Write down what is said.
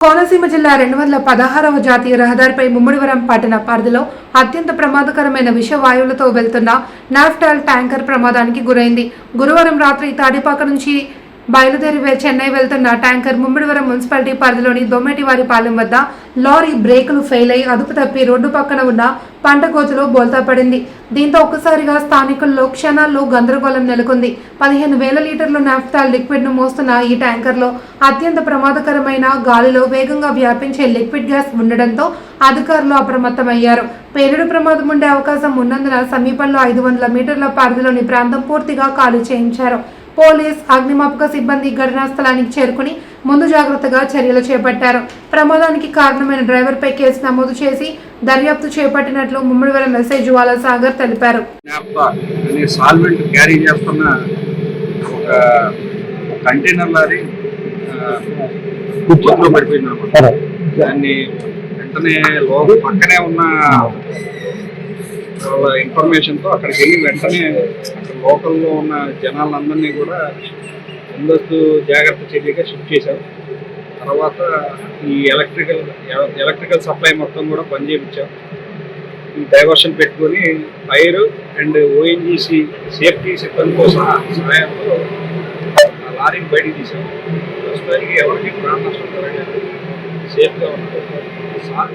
కోనసీమ జిల్లా రెండు వందల పదహారవ జాతీయ రహదారిపై ముమ్మడివరం పట్టణ పరిధిలో అత్యంత ప్రమాదకరమైన విష వాయువులతో వెళ్తున్న నాఫ్టాల్ ట్యాంకర్ ప్రమాదానికి గురైంది. గురువారం రాత్రి తాడిపాక నుంచి బయలుదేరి చెన్నై వెళ్తున్న ట్యాంకర్ ముమ్మిడివరం మున్సిపాలిటీ పరిధిలోని దొమ్మెటివారిపాలెం వద్ద లారీ బ్రేకులు ఫెయిల్ అయి అదుపు తప్పి రోడ్డు పక్కన ఉన్న పంట కోతులో బోల్తా పడింది. దీంతో ఒక్కసారిగా స్థానికుల్లో క్షణాల్లో గందరగోళం నెలకొంది. పదిహేను వేల లీటర్ల నాఫ్తాల్ లిక్విడ్ను మోస్తున్న ఈ ట్యాంకర్లో అత్యంత ప్రమాదకరమైన గాలిలో వేగంగా వ్యాపించే లిక్విడ్ గ్యాస్ ఉండడంతో అధికారులు అప్రమత్తమయ్యారు. పేలుడు ప్రమాదం ఉండే అవకాశం ఉన్నందున సమీపంలో ఐదు వందల మీటర్ల పరిధిలోని ప్రాంతం పూర్తిగా ఖాళీ చేయించారు. పోలీస్ అగ్నిమాపక సిబ్బంది ఘటనా స్థలానికి చేరుకుని ముందు జాగ్రత్తగా చర్యలు చేపట్టారు. ప్రమాదానికి కారణమైన డ్రైవర్పై కేసు నమోదు చేసి దర్యాప్తు చేపట్టినట్లు ముమ్మడివరం ఎస్ఐ జ్వాల సాగర్ తెలిపారు. నాప్తా అనే సాల్వెంట్ క్యారీ చేస్తున్న ఒక కంటైనర్ లారీ కుప్పట్లో పడిపోయింది అనమాట దాన్ని వెంటనే లో పక్కనే ఉన్న వాళ్ళ ఇన్ఫర్మేషన్తో అక్కడికి వెళ్ళి వెంటనే అక్కడ లోకల్లో ఉన్న జనాలందరినీ కూడా ముందస్తు జాగ్రత్త చర్యగా షిఫ్ట్ చేశారు. తర్వాత ఈ ఎలక్ట్రికల్ ఎలక్ట్రికల్ సప్లై మొత్తం కూడా బంద్ చేయించాం ఈ డైవర్షన్ పెట్టుకొని ఫైర్ అండ్ ఓఎన్జీసీ సేఫ్టీ సిబ్బంది కోసం సహాయంతో ఆ లారీని బయటికి తీసాం ప్రస్తుతానికి ఎవరికి ప్రాణ నష్టం సేఫ్గా ఉన్నారు సార్